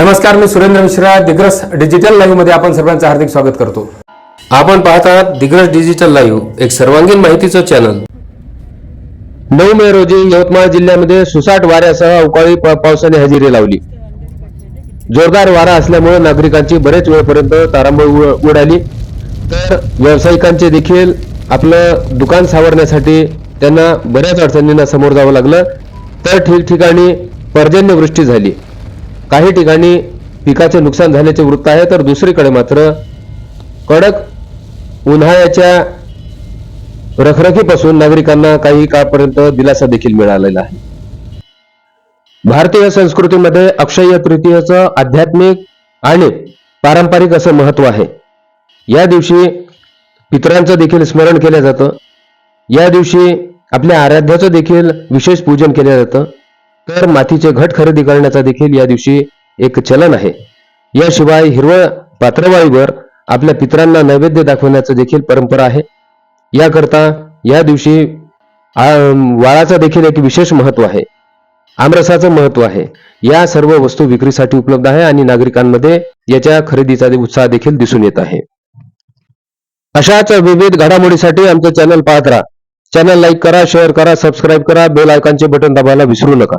नमस्कार मी सुरेंद्र मिश्रा दिग्रस डिजिटल लाईव्हमध्ये आपण सर्वांचं हार्दिक स्वागत करतो. आपण पाहत आहात दिग्रस डिजिटल लाईव्ह एक सर्वांगीण माहितीचं चॅनल नऊ मे रोजी यवतमाळ जिल्ह्यामध्ये सुसाट वाऱ्यासह अवकाळी प- पावसाने हजेरी लावली. जोरदार वारा असल्यामुळे नागरिकांची बरेच वेळपर्यंत तारांबळ उडाली. तर व्यावसायिकांचे देखील आपलं दुकान सावरण्यासाठी त्यांना बऱ्याच अडचणींना समोर जावं लागलं. तर ठिकठिकाणी पर्जन्यवृष्टी झाली. काही ठिकाणी पिकाचे नुकसान झाल्याचे वृत्त आहे तर दुसरीकडे मात्र कडक उन्हाळ्याच्या रखरखीपासून नागरिकांना काही काळपर्यंत दिलासा देखील मिळालेला आहे. भारतीय संस्कृतीमध्ये अक्षय तृतीयेचं आध्यात्मिक आणि पारंपरिक असं महत्त्व आहे. या दिवशी पितरांचं देखील स्मरण केलं जातं. या दिवशी आपल्या आराध्याचं देखील विशेष पूजन केलं जातं. तर मातीचे घट खरेदी करण्याचा देखील या दिवशी एक चलन आहे. याशिवाय हिरवळ पात्रवाळीवर आपल्या पितरांना नैवेद्य दाखवण्याचं देखील परंपरा आहे. याकरता या दिवशी वाळाचं देखील एक विशेष महत्त्व आहे. आमरसाचं महत्त्व आहे. या सर्व वस्तू विक्रीसाठी उपलब्ध आहे आणि नागरिकांमध्ये याच्या खरेदीचा उत्साह देखील दिसून येत आहे. अशाच विविध घडामोडीसाठी आमचं चॅनल पाहत राहा. चॅनल लाईक करा शेअर करा सबस्क्राईब करा बेल आयकॉनचे बटन दाबायला विसरू नका.